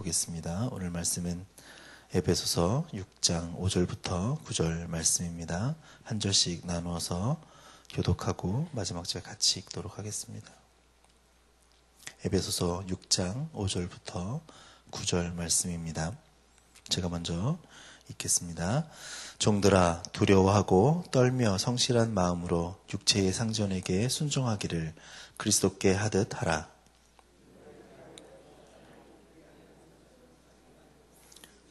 보겠습니다. 오늘 말씀은 에베소서 6장 5절부터 9절 말씀입니다. 한 절씩 나누어서 교독하고 마지막 절 같이 읽도록 하겠습니다. 에베소서 6장 5절부터 9절 말씀입니다. 제가 먼저 읽겠습니다. 종들아 두려워하고 떨며 성실한 마음으로 육체의 상전에게 순종하기를 그리스도께 하듯 하라.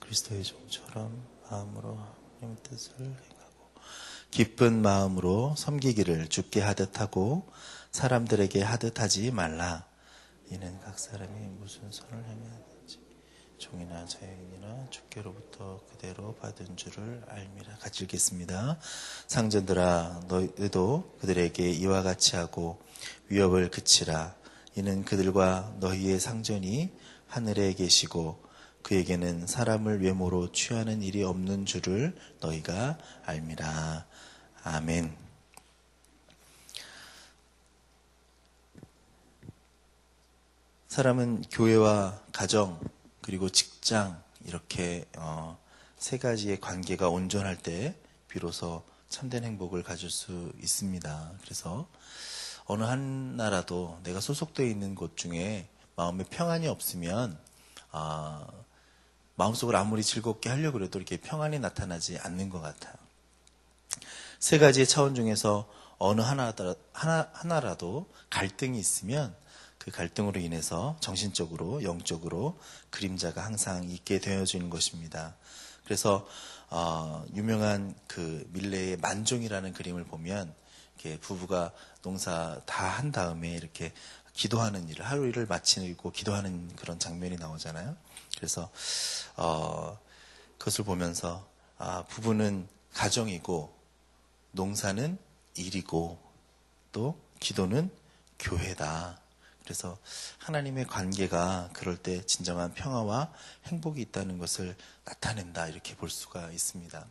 그리스도의 종처럼 마음으로 하나님의 뜻을 행하고 기쁜 마음으로 섬기기를 죽게 하듯 하고 사람들에게 하듯 하지 말라. 이는 각 사람이 무슨 선을 행하든지 종이나 자연이나 주께로부터 그대로 받은 줄을 알미라. 같이 읽겠습니다. 상전들아 너희도 그들에게 이와 같이 하고 위협을 그치라. 이는 그들과 너희의 상전이 하늘에 계시고 그에게는 사람을 외모로 취하는 일이 없는 줄을 너희가 알미라. 아멘. 사람은 교회와 가정 그리고 직장 이렇게 어, 세 가지의 관계가 온전할 때 비로소 참된 행복을 가질 수 있습니다. 그래서 어느 한 나라도 내가 소속되어 있는 곳 중에 마음에 평안이 없으면 아, 마음속으로 아무리 즐겁게 하려고 해도 이렇게 평안이 나타나지 않는 것 같아요. 세 가지의 차원 중에서 어느 하나라, 하나, 하나라도 갈등이 있으면 그 갈등으로 인해서 정신적으로, 영적으로 그림자가 항상 있게 되어지는 것입니다. 그래서, 어, 유명한 그 밀레의 만종이라는 그림을 보면, 이렇게 부부가 농사 다 한 다음에 이렇게 기도하는 일을, 하루 일을 마치고 기도하는 그런 장면이 나오잖아요. 그래서 어, 그것을 보면서 아, 부부는 가정이고 농사는 일이고 또 기도는 교회다. 그래서 하나님의 관계가 그럴 때 진정한 평화와 행복이 있다는 것을 나타낸다 이렇게 볼 수가 있습니다.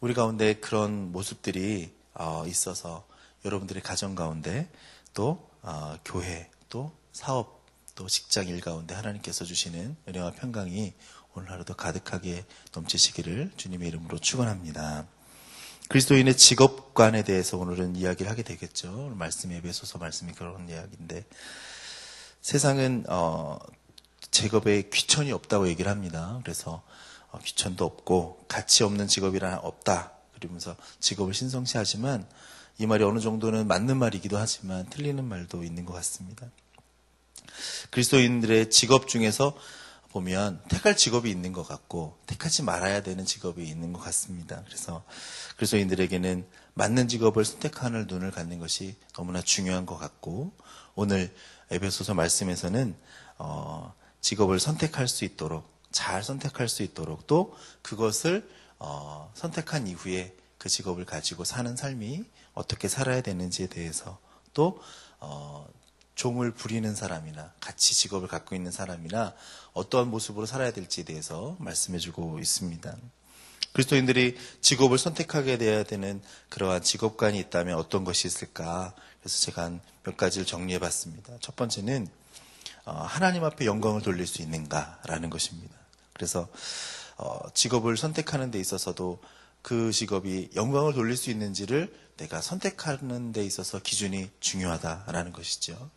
우리 가운데 그런 모습들이 어, 있어서 여러분들의 가정 가운데 또 어, 교회 또 사업 또 직장 일 가운데 하나님께서 주시는 은혜와 평강이 오늘 하루도 가득하게 넘치시기를 주님의 이름으로 축원합니다. 그리스도인의 직업관에 대해서 오늘은 이야기를 하게 되겠죠. 말씀에 에베소서 말씀이 그런 이야기인데 세상은 어, 직업에 귀천이 없다고 얘기를 합니다. 그래서 어, 귀천도 없고 가치 없는 직업이라 없다. 그러면서 직업을 신성시하지만 이 말이 어느 정도는 맞는 말이기도 하지만 틀리는 말도 있는 것 같습니다. 그리스도인들의 직업 중에서 보면 택할 직업이 있는 것 같고 택하지 말아야 되는 직업이 있는 것 같습니다. 그래서 그리스도인들에게는 맞는 직업을 선택하는 눈을 갖는 것이 너무나 중요한 것 같고 오늘 에베소서 말씀에서는 어, 직업을 선택할 수 있도록 잘 선택할 수 있도록 또 그것을 어, 선택한 이후에 그 직업을 가지고 사는 삶이 어떻게 살아야 되는지에 대해서 또 어, 종을 부리는 사람이나 같이 직업을 갖고 있는 사람이나 어떠한 모습으로 살아야 될지에 대해서 말씀해주고 있습니다. 그리스도인들이 직업을 선택하게 돼야 되는 그러한 직업관이 있다면 어떤 것이 있을까? 그래서 제가 몇 가지를 정리해봤습니다. 첫 번째는 어, 하나님 앞에 영광을 돌릴 수 있는가라는 것입니다. 그래서 어, 직업을 선택하는 데 있어서도 그 직업이 영광을 돌릴 수 있는지를 내가 선택하는 데 있어서 기준이 중요하다라는 것이죠.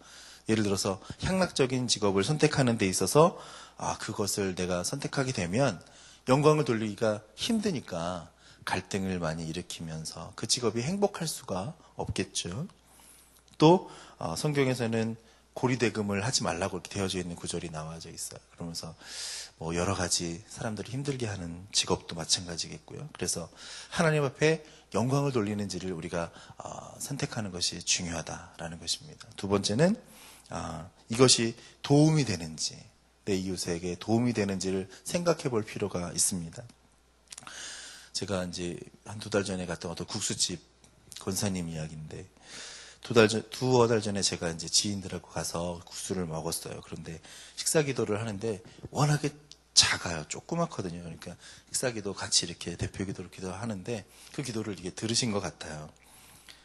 예를 들어서 향락적인 직업을 선택하는 데 있어서 아, 그것을 내가 선택하게 되면 영광을 돌리기가 힘드니까 갈등을 많이 일으키면서 그 직업이 행복할 수가 없겠죠. 또 어, 성경에서는 고리대금을 하지 말라고 이렇게 되어져 있는 구절이 나와져 있어요. 그러면서 뭐 여러 가지 사람들을 힘들게 하는 직업도 마찬가지겠고요. 그래서 하나님 앞에 영광을 돌리는지를 우리가 어, 선택하는 것이 중요하다라는 것입니다. 두 번째는 어, 이것이 도움이 되는지 내 이웃에게 도움이 되는지를 생각해 볼 필요가 있습니다. 제가 이제 한두 달 전에 갔던 어떤 국수집 권사님 이야기인데 두 달 전, 두어 달 전에 제가 이제 지인들하고 가서 국수를 먹었어요. 그런데 식사 기도를 하는데 워낙에 작아요. 조그맣거든요. 그러니까 식사 기도 같이 이렇게 대표 기도를 기도하는데 그 기도를 이게 들으신 것 같아요.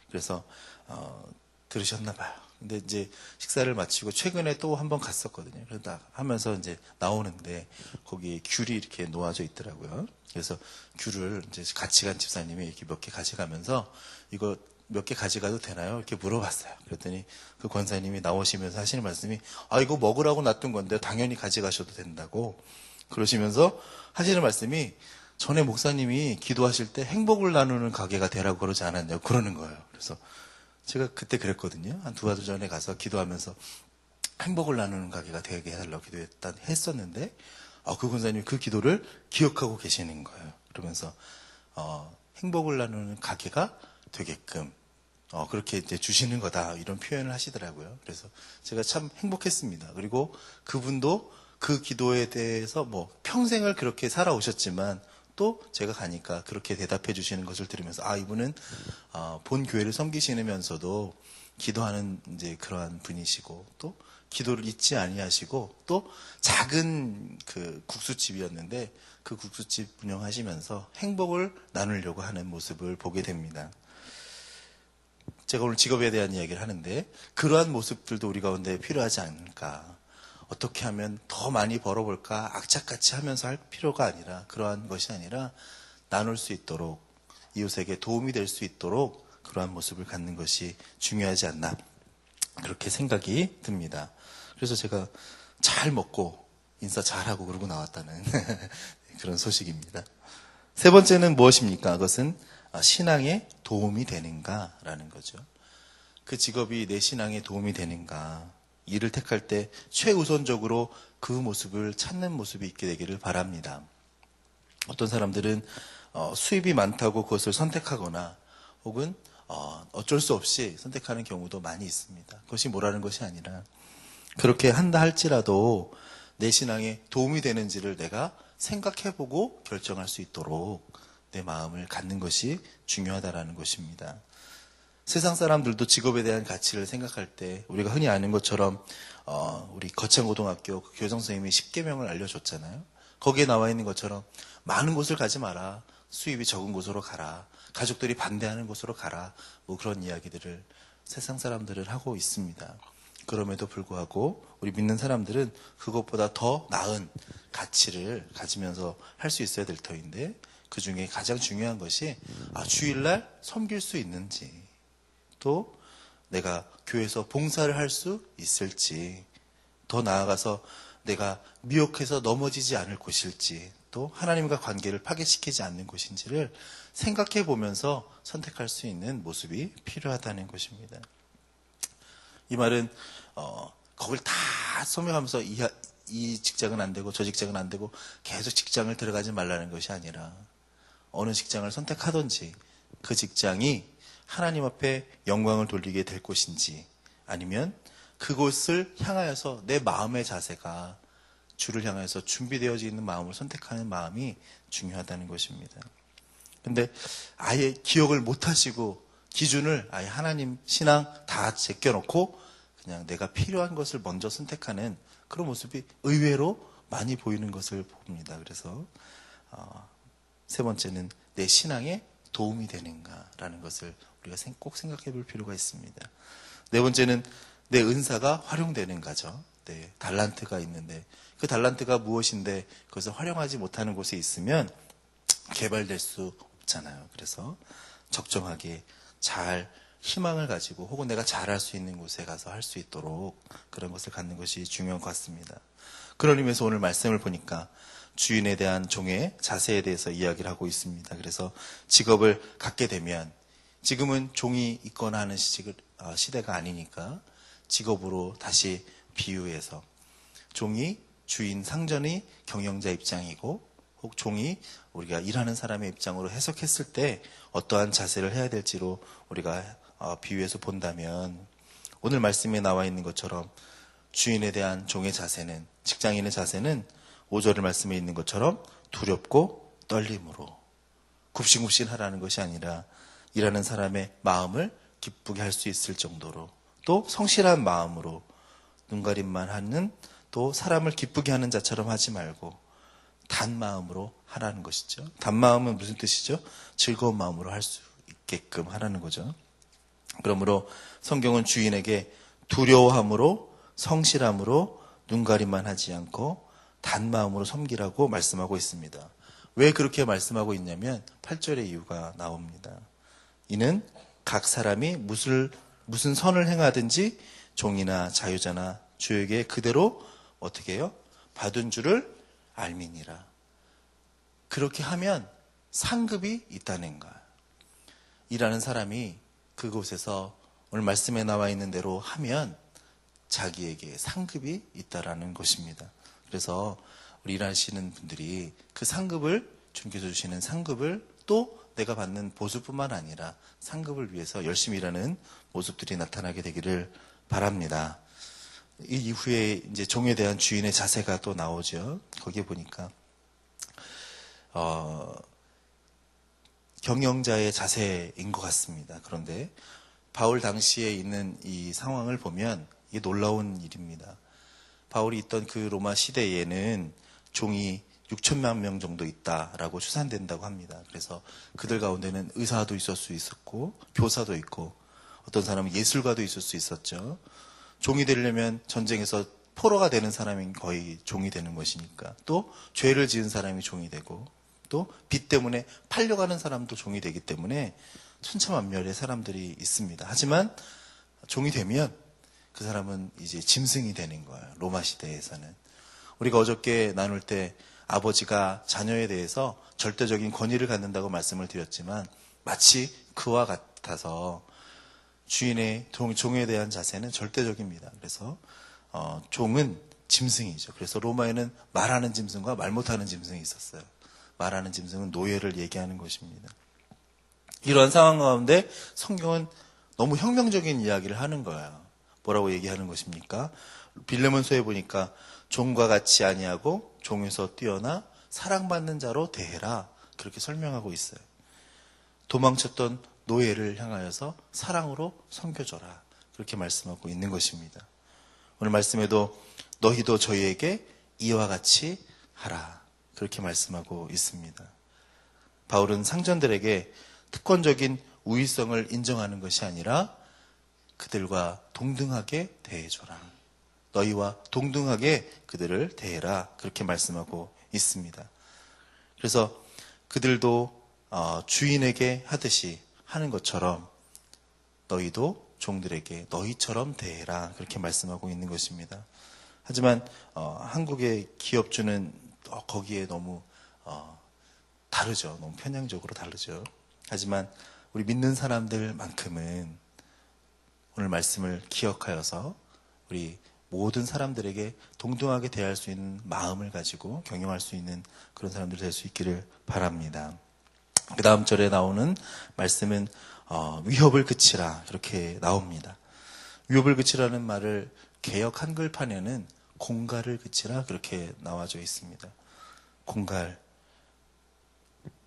그래서, 어, 들으셨나 봐요. 근데 이제 식사를 마치고 최근에 또 한 번 갔었거든요. 그러다 하면서 이제 나오는데 거기에 귤이 이렇게 놓아져 있더라고요. 그래서 귤을 이제 같이 간 집사님이 이렇게 몇 개 가져가면서 이거 몇 개 가져가도 되나요? 이렇게 물어봤어요. 그랬더니 그 권사님이 나오시면서 하시는 말씀이 아 이거 먹으라고 놔둔 건데 당연히 가져가셔도 된다고 그러시면서 하시는 말씀이 전에 목사님이 기도하실 때 행복을 나누는 가게가 되라고 그러지 않았냐고 그러는 거예요. 그래서 제가 그때 그랬거든요. 한 두 달 전에 가서 기도하면서 행복을 나누는 가게가 되게 해달라고 기도했다 했었는데 아, 그 권사님이 그 기도를 기억하고 계시는 거예요. 그러면서 어, 행복을 나누는 가게가 되게끔 어, 그렇게 이제 주시는 거다 이런 표현을 하시더라고요. 그래서 제가 참 행복했습니다. 그리고 그분도 그 기도에 대해서 뭐 평생을 그렇게 살아오셨지만 또 제가 가니까 그렇게 대답해 주시는 것을 들으면서 아 이분은 어, 본 교회를 섬기시면서도 기도하는 이제 그러한 분이시고 또 기도를 잊지 아니하시고 또 작은 그 국수집이었는데 그 국수집 운영하시면서 행복을 나누려고 하는 모습을 보게 됩니다. 제가 오늘 직업에 대한 이야기를 하는데 그러한 모습들도 우리 가운데 필요하지 않을까. 어떻게 하면 더 많이 벌어볼까 악착같이 하면서 할 필요가 아니라 그러한 것이 아니라 나눌 수 있도록 이웃에게 도움이 될 수 있도록 그러한 모습을 갖는 것이 중요하지 않나 그렇게 생각이 듭니다. 그래서 제가 잘 먹고 인사 잘하고 그러고 나왔다는 그런 소식입니다. 세 번째는 무엇입니까? 그것은 신앙에 도움이 되는가라는 거죠. 그 직업이 내 신앙에 도움이 되는가. 일을 택할 때 최우선적으로 그 모습을 찾는 모습이 있게 되기를 바랍니다. 어떤 사람들은 어, 수입이 많다고 그것을 선택하거나 혹은 어, 어쩔 수 없이 선택하는 경우도 많이 있습니다. 그것이 뭐라는 것이 아니라 그렇게 한다 할지라도 내 신앙에 도움이 되는지를 내가 생각해보고 결정할 수 있도록 내 마음을 갖는 것이 중요하다라는 것입니다. 세상 사람들도 직업에 대한 가치를 생각할 때 우리가 흔히 아는 것처럼 어, 우리 거창고등학교 그 교장 선생님이 10개명을 알려줬잖아요. 거기에 나와 있는 것처럼 많은 곳을 가지 마라. 수입이 적은 곳으로 가라. 가족들이 반대하는 곳으로 가라. 뭐 그런 이야기들을 세상 사람들은 하고 있습니다. 그럼에도 불구하고 우리 믿는 사람들은 그것보다 더 나은 가치를 가지면서 할 수 있어야 될 터인데 그 중에 가장 중요한 것이 아, 주일날 섬길 수 있는지 또 내가 교회에서 봉사를 할 수 있을지, 더 나아가서 내가 미혹해서 넘어지지 않을 곳일지, 또 하나님과 관계를 파괴시키지 않는 곳인지를 생각해 보면서 선택할 수 있는 모습이 필요하다는 것입니다. 이 말은 어, 거길 다 설명하면서 이, 이 직장은 안 되고 저 직장은 안 되고 계속 직장을 들어가지 말라는 것이 아니라 어느 직장을 선택하든지 그 직장이 하나님 앞에 영광을 돌리게 될 곳인지 아니면 그곳을 향하여서 내 마음의 자세가 주를 향해서 준비되어져 있는 마음을 선택하는 마음이 중요하다는 것입니다. 근데 아예 기억을 못 하시고 기준을 아예 하나님 신앙 다 제껴놓고 그냥 내가 필요한 것을 먼저 선택하는 그런 모습이 의외로 많이 보이는 것을 봅니다. 그래서 어, 세 번째는 내 신앙에 도움이 되는가라는 것을 우리가 꼭 생각해 볼 필요가 있습니다. 네 번째는 내 은사가 활용되는 가죠. 네, 달란트가 있는데 그 달란트가 무엇인데 그것을 활용하지 못하는 곳에 있으면 개발될 수 없잖아요. 그래서 적정하게 잘 희망을 가지고 혹은 내가 잘할 수 있는 곳에 가서 할 수 있도록 그런 것을 갖는 것이 중요한 것 같습니다. 그런 의미에서 오늘 말씀을 보니까 주인에 대한 종의 자세에 대해서 이야기를 하고 있습니다. 그래서 직업을 갖게 되면 지금은 종이 있거나 하는 어, 시대가 아니니까 직업으로 다시 비유해서 종이 주인 상전이 경영자 입장이고 혹 종이 우리가 일하는 사람의 입장으로 해석했을 때 어떠한 자세를 해야 될지로 우리가 어, 비유해서 본다면 오늘 말씀에 나와 있는 것처럼 주인에 대한 종의 자세는 직장인의 자세는 5절의 말씀에 있는 것처럼 두렵고 떨림으로 굽신굽신 하라는 것이 아니라 일하는 사람의 마음을 기쁘게 할 수 있을 정도로 또 성실한 마음으로 눈가림만 하는 또 사람을 기쁘게 하는 자처럼 하지 말고 단 마음으로 하라는 것이죠. 단 마음은 무슨 뜻이죠? 즐거운 마음으로 할 수 있게끔 하라는 거죠. 그러므로 성경은 주인에게 두려워함으로 성실함으로 눈가림만 하지 않고 단마음으로 섬기라고 말씀하고 있습니다. 왜 그렇게 말씀하고 있냐면 8절의 이유가 나옵니다. 이는 각 사람이 무슨, 무슨 선을 행하든지 종이나 자유자나 주에게 그대로 어떻게 해요? 받은 줄을 알미니라. 그렇게 하면 상급이 있다는 거야. 일하는 사람이 그곳에서 오늘 말씀에 나와 있는 대로 하면 자기에게 상급이 있다라는 것입니다. 그래서 우리 일하시는 분들이 그 상급을 주님께서 주시는 상급을 또 내가 받는 보수뿐만 아니라 상급을 위해서 열심히 일하는 모습들이 나타나게 되기를 바랍니다. 이 이후에 이제 종에 대한 주인의 자세가 또 나오죠. 거기에 보니까 어, 경영자의 자세인 것 같습니다. 그런데 바울 당시에 있는 이 상황을 보면 이게 놀라운 일입니다. 바울이 있던 그 로마 시대에는 종이 6천만 명 정도 있다라고 추산된다고 합니다. 그래서 그들 가운데는 의사도 있을 수 있었고 교사도 있고 어떤 사람은 예술가도 있을 수 있었죠. 종이 되려면 전쟁에서 포로가 되는 사람이 거의 종이 되는 것이니까 또 죄를 지은 사람이 종이 되고 또 빚 때문에 팔려가는 사람도 종이 되기 때문에 천차만별의 사람들이 있습니다. 하지만 종이 되면 그 사람은 이제 짐승이 되는 거예요. 로마 시대에서는. 우리가 어저께 나눌 때 아버지가 자녀에 대해서 절대적인 권위를 갖는다고 말씀을 드렸지만 마치 그와 같아서 주인의 종에 대한 자세는 절대적입니다. 그래서 어, 종은 짐승이죠. 그래서 로마에는 말하는 짐승과 말 못하는 짐승이 있었어요. 말하는 짐승은 노예를 얘기하는 것입니다. 이러한 상황 가운데 성경은 너무 혁명적인 이야기를 하는 거예요. 뭐라고 얘기하는 것입니까? 빌레몬서에 보니까 종과 같이 아니하고 종에서 뛰어나 사랑받는 자로 대해라. 그렇게 설명하고 있어요. 도망쳤던 노예를 향하여서 사랑으로 섬겨줘라. 그렇게 말씀하고 있는 것입니다. 오늘 말씀에도 너희도 저희에게 이와 같이 하라. 그렇게 말씀하고 있습니다. 바울은 상전들에게 특권적인 우위성을 인정하는 것이 아니라 그들과 동등하게 대해줘라. 너희와 동등하게 그들을 대해라. 그렇게 말씀하고 있습니다. 그래서 그들도 어, 주인에게 하듯이 하는 것처럼 너희도 종들에게 너희처럼 대해라. 그렇게 말씀하고 있는 것입니다. 하지만 어, 한국의 기업주는 어, 거기에 너무 다르죠. 너무 편향적으로 다르죠. 하지만 우리 믿는 사람들만큼은 오늘 말씀을 기억하여서 우리 모든 사람들에게 동등하게 대할 수 있는 마음을 가지고 경영할 수 있는 그런 사람들이 될 수 있기를 바랍니다. 그 다음 절에 나오는 말씀은 어, 위협을 그치라 이렇게 나옵니다. 위협을 그치라는 말을 개혁 한글판에는 공갈을 그치라 그렇게 나와져 있습니다. 공갈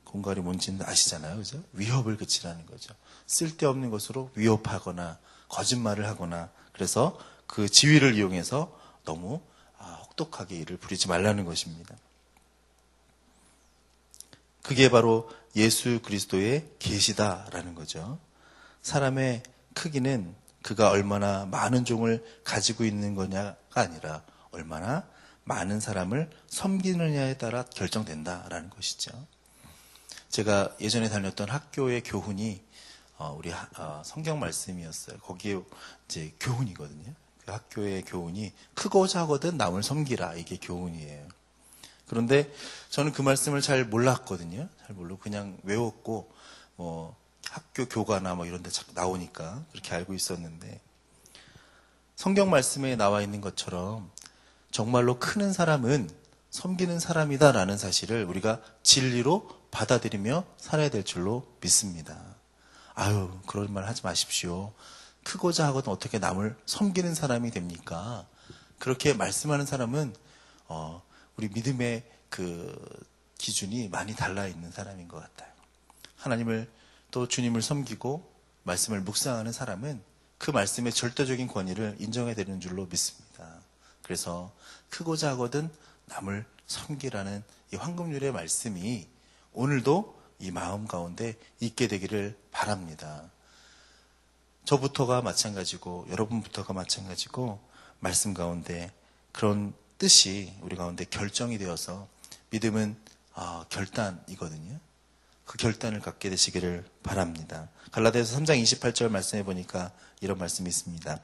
공갈이 뭔지는 아시잖아요. 그죠? 위협을 그치라는 거죠. 쓸데없는 것으로 위협하거나 거짓말을 하거나 그래서 그 지위를 이용해서 너무 아, 혹독하게 일을 부리지 말라는 것입니다. 그게 바로 예수 그리스도의 계시다라는 거죠. 사람의 크기는 그가 얼마나 많은 종을 가지고 있는 거냐가 아니라 얼마나 많은 사람을 섬기느냐에 따라 결정된다라는 것이죠. 제가 예전에 다녔던 학교의 교훈이 어, 우리 어, 성경 말씀이었어요. 거기에 이제 교훈이거든요. 그 학교의 교훈이 크고 작거든 남을 섬기라 이게 교훈이에요. 그런데 저는 그 말씀을 잘 몰랐거든요. 잘 모르고 그냥 외웠고 뭐 학교 교과나 뭐 이런 데 나오니까 그렇게 알고 있었는데 성경 말씀에 나와 있는 것처럼 정말로 크는 사람은 섬기는 사람이다라는 사실을 우리가 진리로 받아들이며 살아야 될 줄로 믿습니다. 아유, 그런 말 하지 마십시오. 크고자 하거든 어떻게 남을 섬기는 사람이 됩니까? 그렇게 말씀하는 사람은 어, 우리 믿음의 그 기준이 많이 달라 있는 사람인 것 같아요. 하나님을 또 주님을 섬기고 말씀을 묵상하는 사람은 그 말씀의 절대적인 권위를 인정해야 되는 줄로 믿습니다. 그래서 크고자 하거든 남을 섬기라는 이 황금률의 말씀이 오늘도 이 마음 가운데 있게 되기를 바랍니다. 저부터가 마찬가지고 여러분부터가 마찬가지고 말씀 가운데 그런 뜻이 우리 가운데 결정이 되어서 믿음은 아, 결단이거든요. 그 결단을 갖게 되시기를 바랍니다. 갈라디아서 3장 28절 말씀해 보니까 이런 말씀이 있습니다.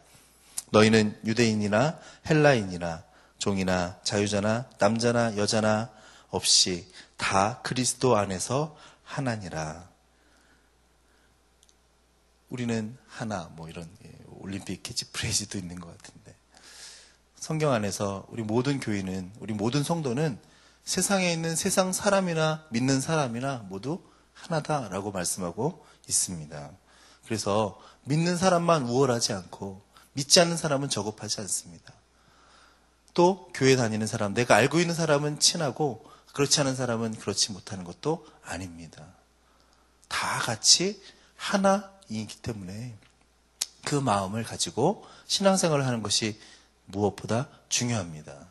너희는 유대인이나 헬라인이나 종이나 자유자나 남자나 여자나 없이 다 그리스도 안에서 하나니라. 우리는 하나 뭐 이런 예, 올림픽 캐치프레이즈도 있는 것 같은데 성경 안에서 우리 모든 교인은 우리 모든 성도는 세상에 있는 세상 사람이나 믿는 사람이나 모두 하나다라고 말씀하고 있습니다. 그래서 믿는 사람만 우월하지 않고 믿지 않는 사람은 저급하지 않습니다. 또 교회 다니는 사람, 내가 알고 있는 사람은 친하고 그렇지 않은 사람은 그렇지 못하는 것도 아닙니다. 다 같이 하나이기 때문에 그 마음을 가지고 신앙생활을 하는 것이 무엇보다 중요합니다.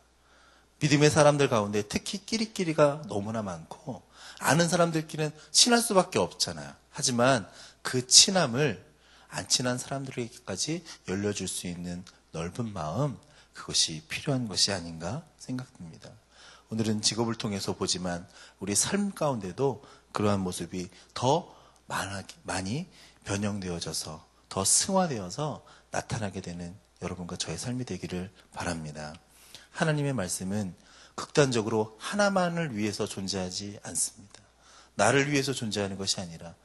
믿음의 사람들 가운데 특히 끼리끼리가 너무나 많고 아는 사람들끼리는 친할 수밖에 없잖아요. 하지만 그 친함을 안 친한 사람들에게까지 열려줄 수 있는 넓은 마음, 그것이 필요한 것이 아닌가 생각됩니다. 오늘은 직업을 통해서 보지만 우리 삶 가운데도 그러한 모습이 더 많이 변형되어져서 더 승화되어서 나타나게 되는 여러분과 저의 삶이 되기를 바랍니다. 하나님의 말씀은 극단적으로 하나만을 위해서 존재하지 않습니다. 나를 위해서 존재하는 것이 아니라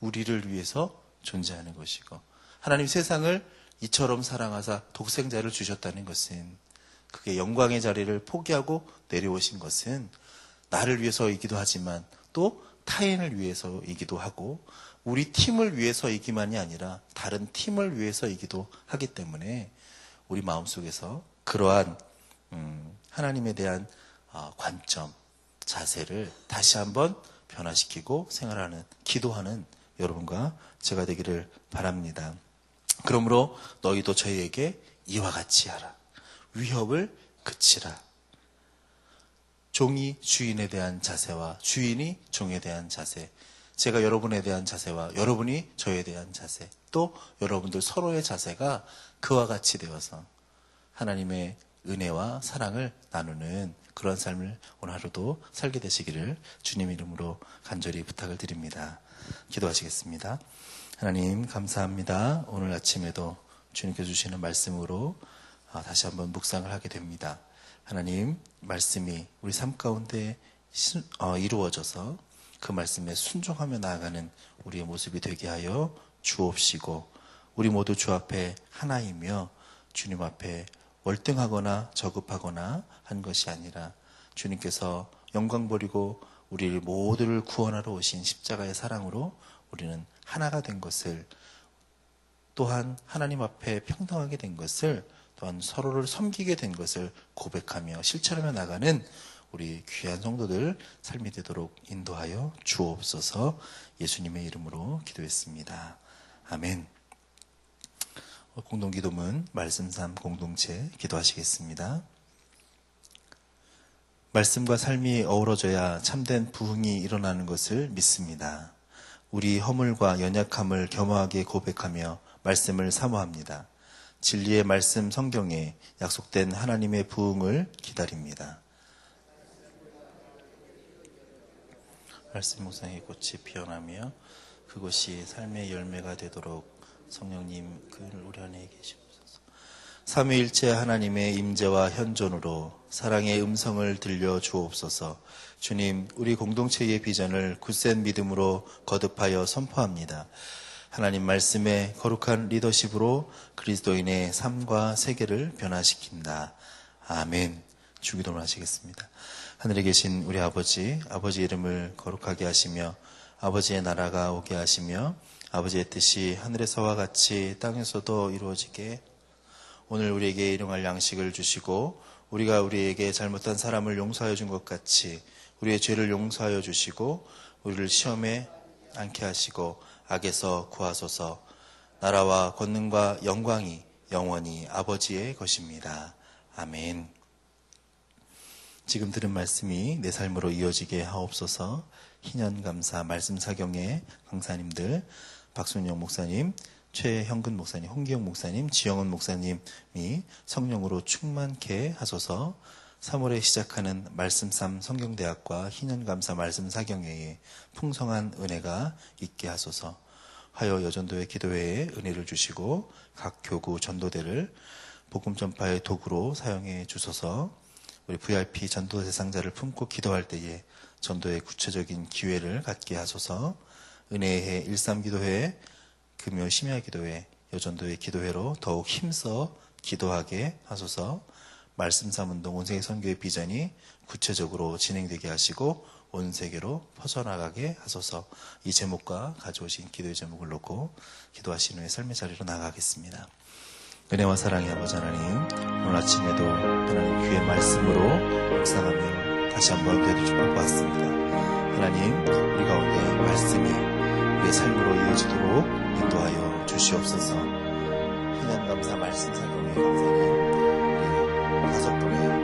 우리를 위해서 존재하는 것이고 하나님 세상을 이처럼 사랑하사 독생자를 주셨다는 것은 그게 영광의 자리를 포기하고 내려오신 것은 나를 위해서이기도 하지만 또 타인을 위해서이기도 하고 우리 팀을 위해서이기만이 아니라 다른 팀을 위해서이기도 하기 때문에 우리 마음속에서 그러한 음, 하나님에 대한 어, 관점, 자세를 다시 한번 변화시키고 생활하는, 기도하는 여러분과 제가 되기를 바랍니다. 그러므로 너희도 저희에게 이와 같이 하라. 위협을 그치라. 종이 주인에 대한 자세와 주인이 종에 대한 자세. 제가 여러분에 대한 자세와 여러분이 저에 대한 자세. 또 여러분들 서로의 자세가 그와 같이 되어서 하나님의 은혜와 사랑을 나누는 그런 삶을 오늘 하루도 살게 되시기를 주님 이름으로 간절히 부탁을 드립니다. 기도하시겠습니다. 하나님 감사합니다. 오늘 아침에도 주님께 주시는 말씀으로 아, 다시 한번 묵상을 하게 됩니다. 하나님 말씀이 우리 삶 가운데 어, 이루어져서 그 말씀에 순종하며 나아가는 우리의 모습이 되게 하여 주옵시고 우리 모두 주 앞에 하나이며 주님 앞에 월등하거나 저급하거나 한 것이 아니라 주님께서 영광 버리고 우리 모두를 구원하러 오신 십자가의 사랑으로 우리는 하나가 된 것을 또한 하나님 앞에 평등하게 된 것을 또한 서로를 섬기게 된 것을 고백하며 실천하며 나가는 우리 귀한 성도들 삶이 되도록 인도하여 주옵소서 예수님의 이름으로 기도했습니다. 아멘. 공동기도문 말씀삼 공동체 기도하시겠습니다. 말씀과 삶이 어우러져야 참된 부흥이 일어나는 것을 믿습니다. 우리 허물과 연약함을 겸허하게 고백하며 말씀을 사모합니다. 진리의 말씀 성경에 약속된 하나님의 부흥을 기다립니다. 말씀 묵상의 꽃이 피어나며 그것이 삶의 열매가 되도록 성령님 그 우리 안에 계시옵소서. 삼위일체 하나님의 임재와 현존으로 사랑의 음성을 들려 주옵소서. 주님, 우리 공동체의 비전을 굳센 믿음으로 거듭하여 선포합니다. 하나님 말씀의 거룩한 리더십으로 그리스도인의 삶과 세계를 변화시킨다. 아멘. 주기도를 하시겠습니다. 하늘에 계신 우리 아버지, 아버지 이름을 거룩하게 하시며 아버지의 나라가 오게 하시며 아버지의 뜻이 하늘에서와 같이 땅에서도 이루어지게 오늘 우리에게 일용할 양식을 주시고 우리가 우리에게 잘못한 사람을 용서하여 준 것 같이 우리의 죄를 용서하여 주시고 우리를 시험에 않게 하시고 악에서 구하소서 나라와 권능과 영광이 영원히 아버지의 것입니다. 아멘. 지금 들은 말씀이 내 삶으로 이어지게 하옵소서 희년감사 말씀 사경의 강사님들 박순영 목사님, 최형근 목사님, 홍기영 목사님, 지영은 목사님이 성령으로 충만케 하소서 3월에 시작하는 말씀삼 성경대학과 희년감사 말씀사경회에 풍성한 은혜가 있게 하소서. 하여 여전도의 기도회에 은혜를 주시고 각 교구 전도대를 복음 전파의 도구로 사용해 주소서. 우리 VIP 전도 대상자를 품고 기도할 때에 전도의 구체적인 기회를 갖게 하소서. 은혜의 해 일삼기도회 금요 심야 기도회 여전도의 기도회로 더욱 힘써 기도하게 하소서 말씀 삼운동 온세계 선교의 비전이 구체적으로 진행되게 하시고 온 세계로 퍼져나가게 하소서 이 제목과 가져오신 기도의 제목을 놓고 기도하신 후에 삶의 자리로 나가겠습니다. 은혜와 사랑의 아버지 하나님 오늘 아침에도 하나님 귀의 말씀으로 묵상하며 다시 한번 되돌려 보았습니다. 하나님 우리 가운데 말씀이 우리의 삶으로 이어지도록 인도하여 주시옵소서 희난 감사 말씀 사경의 감사는 supreme.